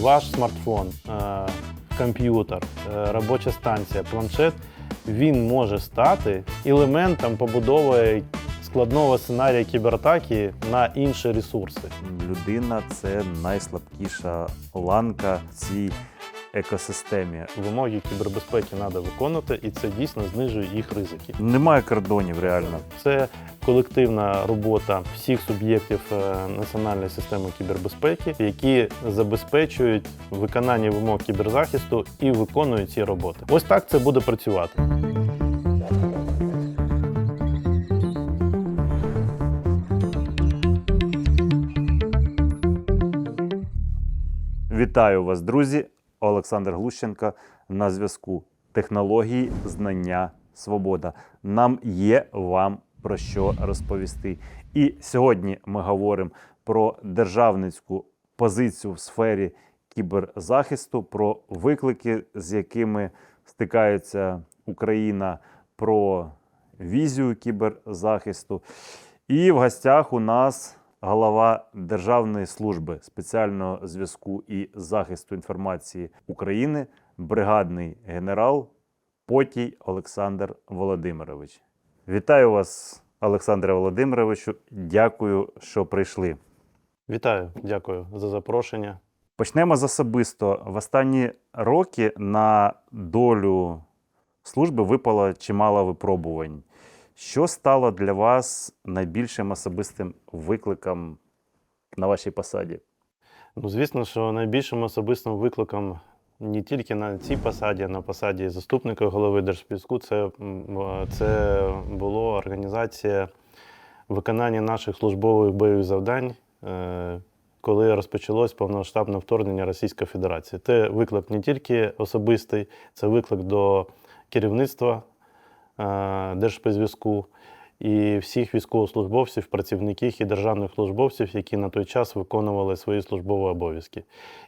ваш смартфон, е, комп'ютер, е, робоча станція, планшет, він може стати елементом побудови складного сценарія кібератаки на інші ресурси. Людина це найслабкіша ланка цій екосистемі. Вимоги кібербезпеки треба виконувати, і це дійсно знижує їх ризики. Немає кордонів реально. Це колективна робота всіх суб'єктів е, національної системи кібербезпеки, які забезпечують виконання вимог кіберзахисту і виконують ці роботи. Ось так це буде працювати. Вітаю вас, друзі! Олександр Глущенко на зв'язку. Технології, знання, свобода. Нам є вам про що розповісти. І сьогодні ми говоримо про державницьку позицію в сфері кіберзахисту, про виклики, з якими стикається Україна, про візію кіберзахисту. І в гостях у нас голова Державної служби спеціального зв'язку і захисту інформації України, бригадний генерал Потій Олександр Володимирович. Вітаю вас, Олександре Володимировичу. Дякую, що прийшли. Вітаю, дякую за запрошення. Почнемо з особисто. В останні роки на долю служби випало чимало випробувань. Що стало для вас найбільшим особистим викликом на вашій посаді? Ну, звісно, що найбільшим особистим викликом не тільки на цій посаді, а на посаді заступника голови Держспецку, це, це було організація виконання наших службових бойових завдань, е, коли розпочалось повномасштабне вторгнення Російської Федерації. Це виклик не тільки особистий, це виклик до керівництва Держспецзв'язку і всіх військовослужбовців, працівників і державних службовців, які на той час виконували свої службові обов'язки.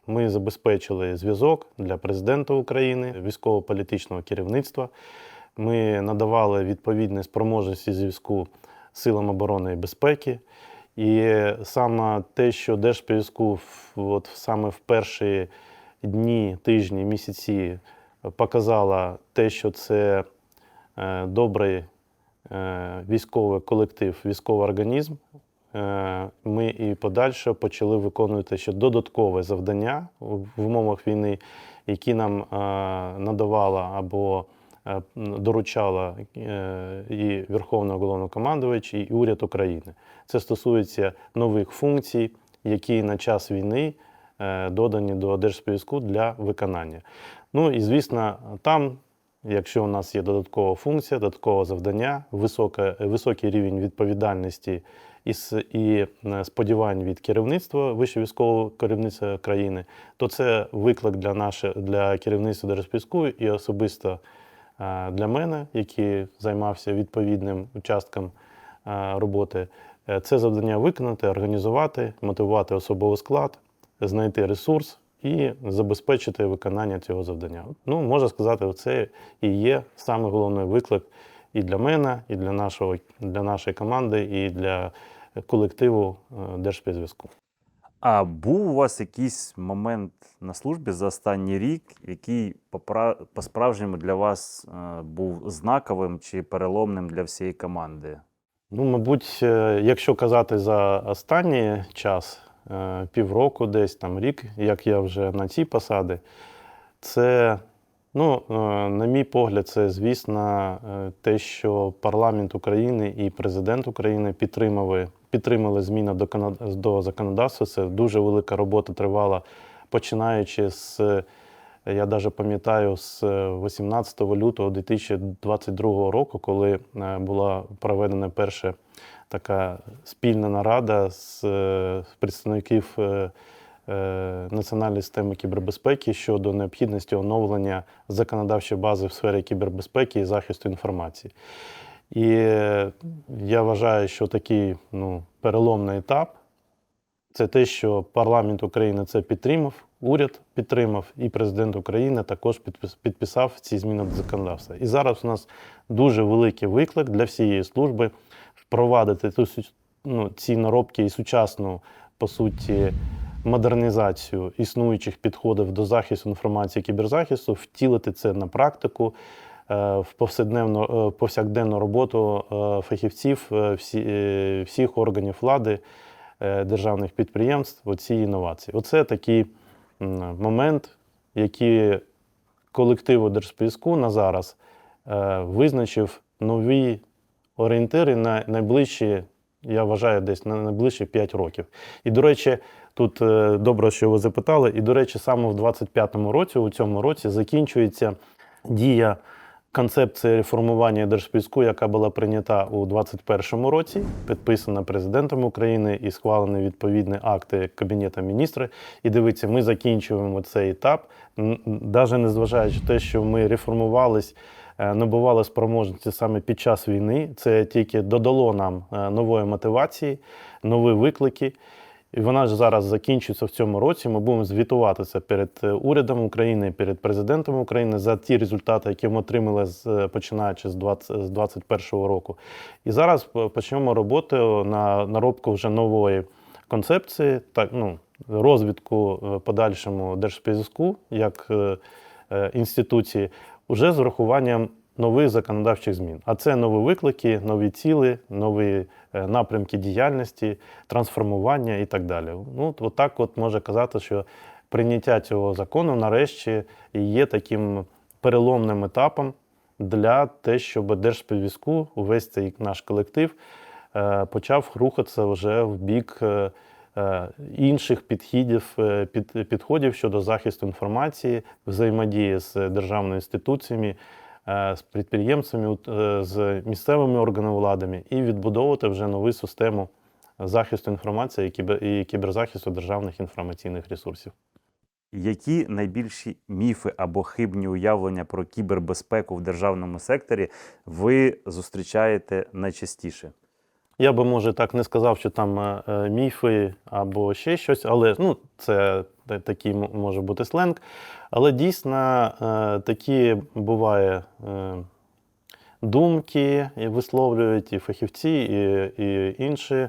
Ми забезпечили зв'язок для президента України, військово-політичного керівництва. Ми надавали відповідні спроможності зв'язку силам оборони і безпеки. І саме те, що Держспецзв'язку от саме в перші дні, тижні, місяці показала те, що це е, добрий е, військовий колектив, військовий організм. Е, Ми і подальше почали виконувати ще додаткове завдання в умовах війни, які нам е, надавала або е, доручала е, і Верховний головнокомандувач, і уряд України. Це стосується нових функцій, які на час війни е, додані до Держспецзв'язку для виконання. Ну і звісно, там, якщо у нас є додаткова функція, додаткове завдання, висока, високий рівень відповідальності і, і е, сподівань від керівництва вищого військового керівництва країни, то це виклик для наше, для керівництва Держспецзв'язку і особисто е, для мене, який займався відповідним участком е, роботи. Це завдання виконати, організувати, мотивувати особовий склад, знайти ресурс і забезпечити виконання цього завдання. Ну, можна сказати, це і є саме головний виклик і для мене, і для, нашого, для нашої команди, і для колективу е, Держспецзв'язку. А був у вас якийсь момент на службі за останній рік, який по-справжньому для вас е, був знаковим чи переломним для всієї команди? Ну, мабуть, е, якщо казати за останній час, е, півроку, десь там рік, як я вже на цій посаді, це, ну, е, на мій погляд, це, звісно, е, те, що парламент України і президент України підтримали, підтримали зміни до, законодавства. Це дуже велика робота тривала, починаючи з. Я навіть пам'ятаю з 18 лютого 2022 року, коли е, була проведена перша така спільна нарада з е, представників е, е, Національної системи кібербезпеки щодо необхідності оновлення законодавчої бази в сфері кібербезпеки і захисту інформації. І я вважаю, що такий ну, переломний етап це те, що парламент України це підтримав, уряд підтримав, і президент України також підпис- підписав ці зміни до законодавства. І зараз у нас дуже великий виклик для всієї служби впровадити ту ну, ці наробки і сучасну, по суті, модернізацію існуючих підходів до захисту інформації кіберзахисту, втілити це на практику е, в повсякденну, е, повсякденну роботу е, фахівців всі, всіх органів влади, державних підприємств, оці інновації. Оце такий момент, який колективу Держспецку на зараз визначив нові орієнтири на найближчі, я вважаю, десь на найближчі 5 років. І, до речі, тут е, добре, що ви запитали. І, до речі, саме в 25-му році, у цьому році, закінчується дія концепції реформування Держспецку, яка була прийнята у 2021 році, підписана президентом України і схвалені відповідні акти Кабінету міністрів. І дивіться, ми закінчуємо цей етап, навіть незважаючи на те, що ми реформувались. Е, Набували спроможності саме під час війни. Це тільки додало нам е, нової мотивації, нові виклики. І вона ж зараз закінчується в цьому році. Ми будемо звітуватися перед е, урядом України, перед президентом України за ті результати, які ми отримали починаючи з 20, з 21 року. І зараз почнемо роботу на наробку вже нової концепції, так ну розвідку подальшому держспецзв'язку як інституції, уже з врахуванням нових законодавчих змін. А це нові виклики, нові ціли, нові е, напрямки діяльності, трансформування і так далі. Ну, от от може казати, що прийняття цього закону нарешті є таким переломним етапом для те, щоб Держспецзв'язку, увесь цей наш колектив е, почав рухатися вже в бік е, інших підходів, е, під, підходів щодо захисту інформації, взаємодії з державними інституціями, е, з підприємцями, е, з місцевими органами владами і відбудовувати вже нову систему захисту інформації і кіберзахисту державних інформаційних ресурсів. Які найбільші міфи або хибні уявлення про кібербезпеку в державному секторі ви зустрічаєте найчастіше? Я би, може, так не сказав, що там е, е, міфи або ще щось, але ну, це такий може бути сленг. Але дійсно е, такі буває думки і висловлюють і фахівці, і, і інші.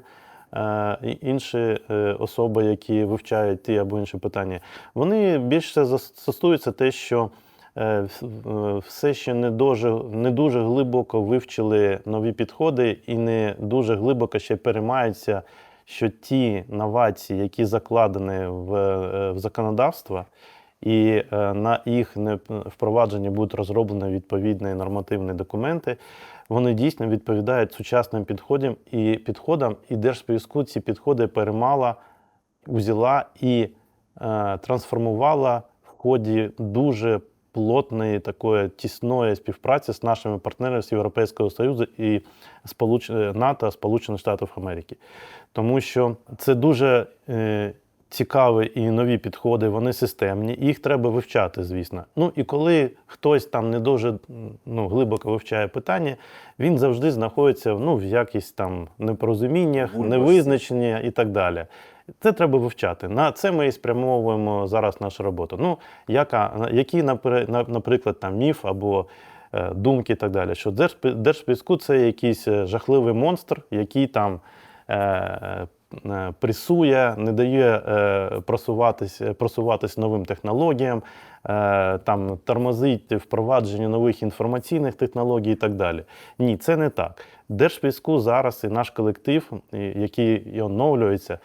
і Інші особи, які вивчають ті або інші питання, вони більше зас- стосуються те, що все ще не дуже, не дуже глибоко вивчили нові підходи і не дуже глибоко ще переймаються, що ті новації, які закладені в, е, в законодавство, і е, на їх впровадженні будуть розроблені відповідні нормативні документи, вони дійсно відповідають сучасним підходам і підходам, і Держспецзв'язку ці підходи переймала, узяла і е, трансформувала в ході дуже плотної такої тісної співпраці з нашими партнерами з Європейського Союзу і Сполуч... е, НАТО, Сполучених Штатів Америки. Тому що це дуже е, цікаві і нові підходи, вони системні, їх треба вивчати, звісно. Ну і коли хтось там не дуже ну, глибоко вивчає питання, він завжди знаходиться ну, в якісь там непорозуміннях, невизначення і так далі. Це треба вивчати. На це ми і спрямовуємо зараз нашу роботу. Ну, яка, які, наприклад, там міф або е, думки і так далі, що Держспе- це якийсь е, жахливий монстр, який там е, е, пресує, не дає е, просуватись, просуватись новим технологіям, е, там тормозить впровадження нових інформаційних технологій і так далі. Ні, це не так. Держспецзв'язку зараз і наш колектив, який і оновлюється,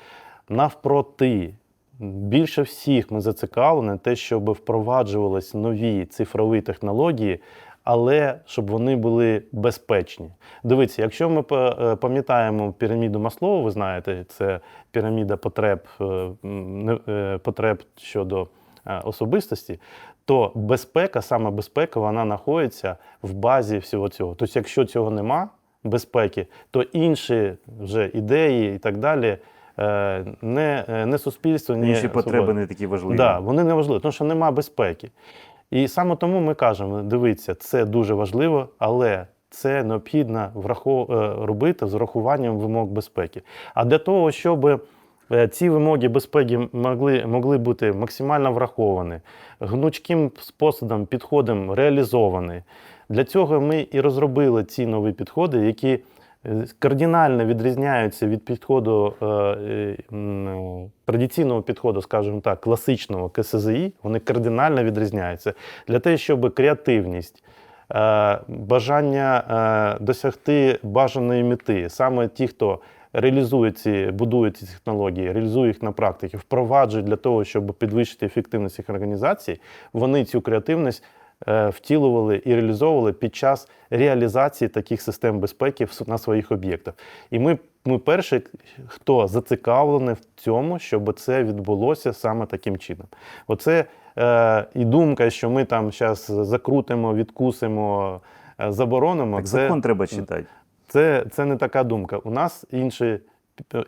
навпроти. Більше всіх ми зацікавлені те, щоб впроваджувались нові цифрові технології, але щоб вони були безпечні. Дивіться, якщо ми е, пам'ятаємо піраміду Маслоу, ви знаєте, це піраміда потреб, е, е, потреб щодо особистості, то безпека, саме безпека, вона знаходиться в базі всього цього. Тобто, якщо цього нема, безпеки, то інші вже ідеї і так далі. Е, Не, е, не суспільство, ні Інші потреби не такі важливі. Да, вони не важливі, тому що нема безпеки. І саме тому ми кажемо: дивіться, це дуже важливо, але це необхідно врахов... е, робити з врахуванням вимог безпеки. А для того, щоб ці вимоги безпеки могли, могли бути максимально враховані, гнучким способом, підходом реалізовані, для цього ми і розробили ці нові підходи, які кардинально відрізняються від підходу е, е, традиційного підходу, скажімо так, класичного КСЗІ, вони кардинально відрізняються. Для того, щоб креативність, е, бажання досягти бажаної мети, саме ті, хто реалізує ці, будує ці технології, реалізує їх на практиці, впроваджують для того, щоб підвищити ефективність їх організацій, вони цю креативність втілювали і реалізовували під час реалізації таких систем безпеки на своїх об'єктах. І ми, ми перші, хто зацікавлений в цьому, щоб це відбулося саме таким чином. Оце е, і думка, що ми там зараз закрутимо, відкусимо, е, заборонимо. Так це, закон треба читати. це, це не така думка. У нас інший,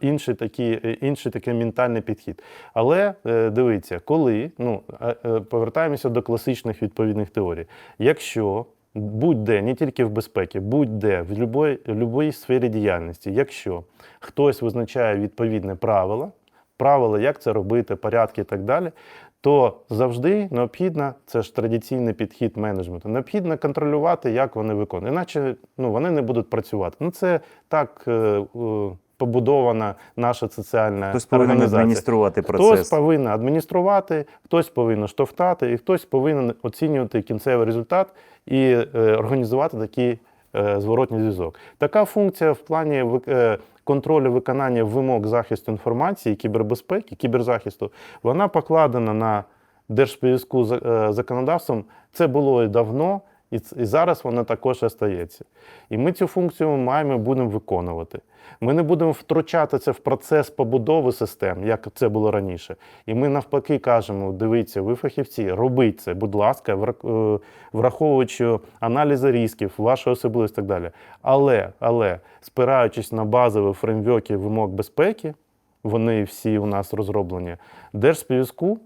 інший, такий, інший такий ментальний підхід. Але е, дивіться, коли ну, е, е, повертаємося до класичних відповідних теорій. Якщо будь-де, не тільки в безпеці, будь-де, в будь-якій сфері діяльності, якщо хтось визначає відповідне правило, правила, як це робити, порядки і так далі, то завжди необхідно, це ж традиційний підхід менеджменту, необхідно контролювати, як вони виконують. Іначе ну, вони не будуть працювати. Ну, це так е, е, побудована наша соціальна Хтось повинен організація. адмініструвати Хтось повинен адмініструвати, хтось повинен штовхати, і хтось повинен оцінювати кінцевий результат і е, організувати такий е, зворотній зв'язок. Така функція в плані е, контролю виконання вимог захисту інформації, кібербезпеки, кіберзахисту, вона покладена на Держспівську законодавством. Це було і давно, і, і зараз вона також остається. І ми цю функцію маємо і будемо виконувати. Ми не будемо втручатися в процес побудови систем, як це було раніше. І ми навпаки кажемо: дивіться, ви фахівці, робіть це, будь ласка, е, враховуючи аналізи ризиків, ваші особливості і так далі. Але, але спираючись на базові фреймворки вимог безпеки, вони всі у нас розроблені, Держспівзв'язку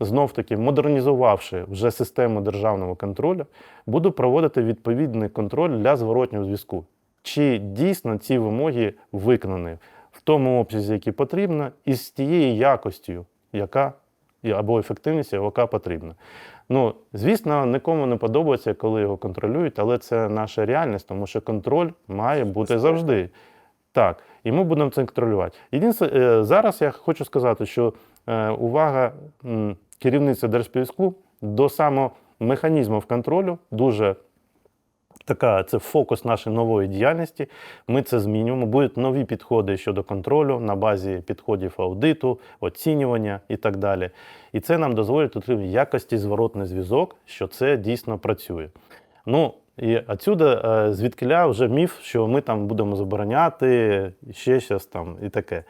знов таки модернізувавши вже систему державного контролю, буду проводити відповідний контроль для зворотнього зв'язку. Чи дійсно ці вимоги виконані в тому обсязі, який потрібно, і з тією якостю, яка або ефективністю, яка потрібна. Ну, звісно, нікому не подобається, коли його контролюють, але це наша реальність, тому що контроль має бути завжди. Так, і ми будемо це контролювати. Єдине, е, зараз я хочу сказати, що е, увага керівництва Держспівзв'язку до саме механізмів контролю дуже така, це фокус нашої нової діяльності. Ми це змінюємо. Будуть нові підходи щодо контролю на базі підходів аудиту, оцінювання і так далі. І це нам дозволить отримати якості зворотний зв'язок, що це дійсно працює. Ну, і отсюда е, звідкиля вже міф, що ми там будемо забороняти, ще щось там і таке.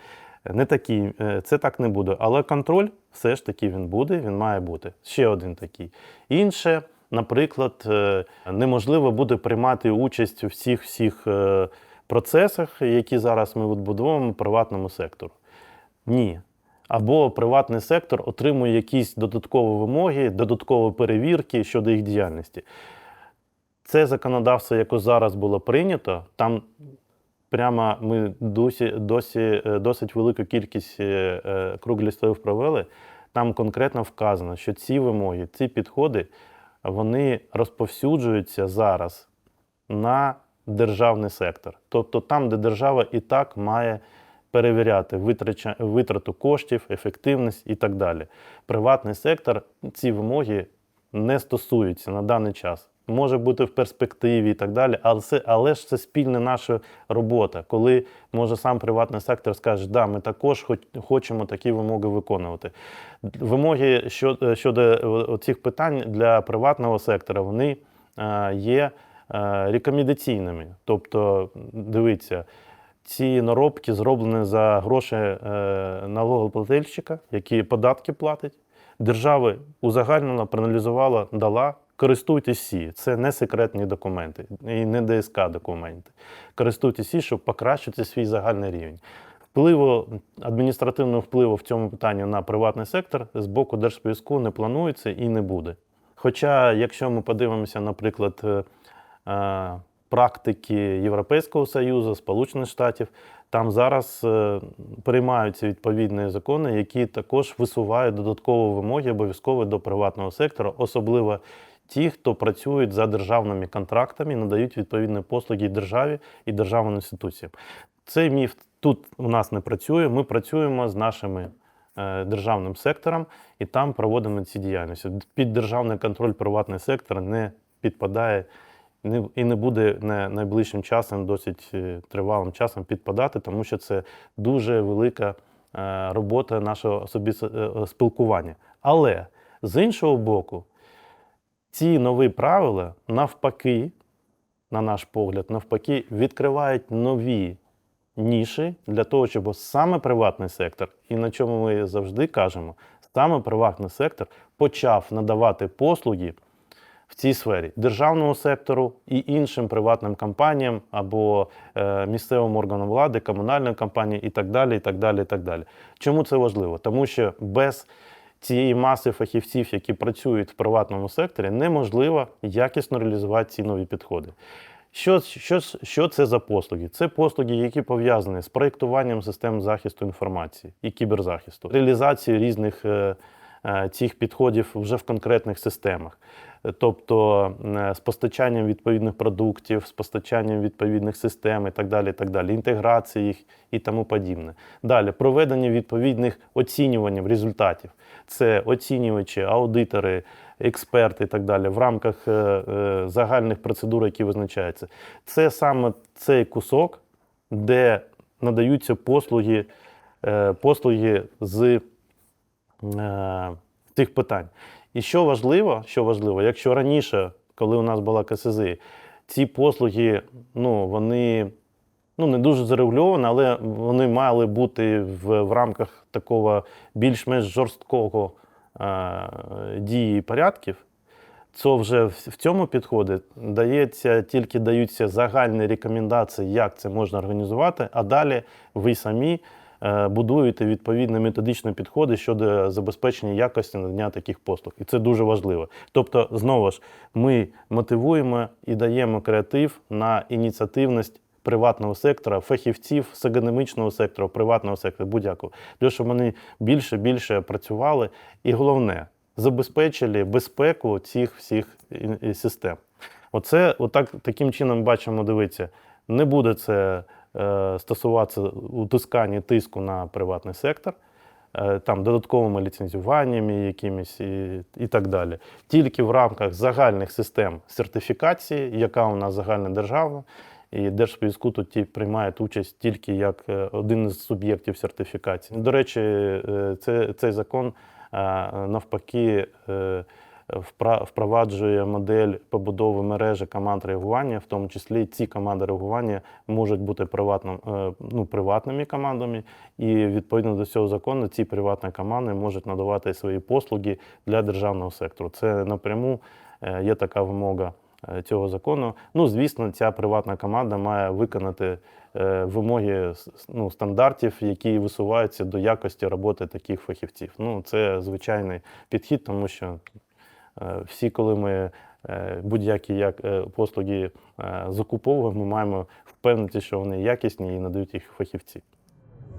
Не такі, е, це так не буде. Але контроль все ж таки він буде, він має бути. Ще один такий. Інше, наприклад, е, неможливо буде приймати участь у всіх всіх е, процесах, які зараз ми відбудовуємо приватному сектору. Ні. Або приватний сектор отримує якісь додаткові вимоги, додаткові перевірки щодо їх діяльності. Це законодавство, яке зараз було прийнято, там прямо ми досі, досі е, досить велику кількість е, е, круглих столів провели. Там конкретно вказано, що ці вимоги, ці підходи, вони розповсюджуються зараз на державний сектор. Тобто там, де держава і так має перевіряти витрату коштів, ефективність і так далі. Приватний сектор ці вимоги не стосуються на даний час. Може бути в перспективі і так далі, але, це, але ж це спільна наша робота, коли може сам приватний сектор скаже, да, ми також хоч, хочемо такі вимоги виконувати. Вимоги щодо, щодо цих питань для приватного сектора вони е, є е, рекомендаційними. Тобто, дивіться, ці наробки зроблені за гроші е, налогоплательщика, який податки платить. Держава узагальнила, проаналізувала, дала. Користуйтесь всі. Це не секретні документи і не ДСК документи. Користуйтесь всі, щоб покращити свій загальний рівень. Впливу, адміністративного впливу в цьому питанні на приватний сектор з боку Держспівзв'язку не планується і не буде. Хоча, якщо ми подивимося, наприклад, е, е, практики Європейського Союзу, Сполучених Штатів, Там зараз е, приймаються відповідні закони, які також висувають додаткові вимоги обов'язково до приватного сектора, особливо ті, хто працюють за державними контрактами, надають відповідні послуги державі і державним інституціям. Цей міф тут у нас не працює. Ми працюємо з нашими е, державним сектором і там проводимо ці діяльності. Під державний контроль приватний сектор не підпадає і не буде найближчим часом, досить е, тривалим часом підпадати, тому що це дуже велика е, робота нашого спілкування. Але з іншого боку, ці нові правила навпаки, на наш погляд, навпаки, відкривають нові ніші для того, щоб саме приватний сектор, і на чому ми завжди кажемо, саме приватний сектор почав надавати послуги в цій сфері державному сектору і іншим приватним компаніям або е, місцевим органам влади, комунальним компаніям і так далі. і так далі, і так далі. Чому це важливо? Тому що без цієї маси фахівців, які працюють в приватному секторі, неможливо якісно реалізувати ці нові підходи. Що, що, що це за послуги? Це послуги, які пов'язані з проєктуванням систем захисту інформації і кіберзахисту, реалізацією різних е, цих підходів вже в конкретних системах. Е, Тобто е, з постачанням відповідних продуктів, з постачанням відповідних систем і так далі, і так далі, інтеграції їх і тому подібне. Далі проведення відповідних оцінювань результатів. Це оцінювачі, аудитори, експерти і так далі в рамках е, е, загальних процедур, які визначаються. Це саме цей кусок, де надаються послуги, е, послуги з е, цих питань. І що важливо, що важливо, якщо раніше, коли у нас була КСЗ, ці послуги, ну, вони ну, не дуже зарегульовані, але вони мали бути в, в рамках такого більш-менш жорсткого е, дії порядків, то вже в, цьому підході дається, тільки даються загальні рекомендації, як це можна організувати, а далі ви самі будуєте відповідні методичні підходи щодо забезпечення якості надання таких послуг. І це дуже важливо. Тобто, знову ж, ми мотивуємо і даємо креатив на ініціативність приватного сектора, фахівців з академічного сектора, приватного сектора, будь-якого, для щоб вони більше більше працювали. І головне, забезпечили безпеку цих всіх і систем. Оце отак, таким чином бачимо, дивіться, не буде це е, стосуватися утискання тиску на приватний сектор, е, там додатковими ліцензуваннями якимись і, і так далі. Тільки в рамках загальних систем сертифікації, яка у нас загальна державна, і Держспецзв'язку тут приймає участь тільки як е, один із суб'єктів сертифікації. До речі, е, це, цей закон е, навпаки е, впроваджує модель побудови мережі команд реагування, в тому числі ці команди реагування можуть бути приватним, е, ну, приватними командами, і відповідно до цього закону ці приватні команди можуть надавати свої послуги для державного сектору. Це напряму е, є така вимога е, цього закону. Ну, звісно, ця приватна команда має виконати вимоги ну, стандартів, які висуваються до якості роботи таких фахівців. Ну, це звичайний підхід, тому що всі, коли ми е, будь-які як, е, послуги е, закуповуємо, ми маємо впевнити, що вони якісні і надають їх фахівці.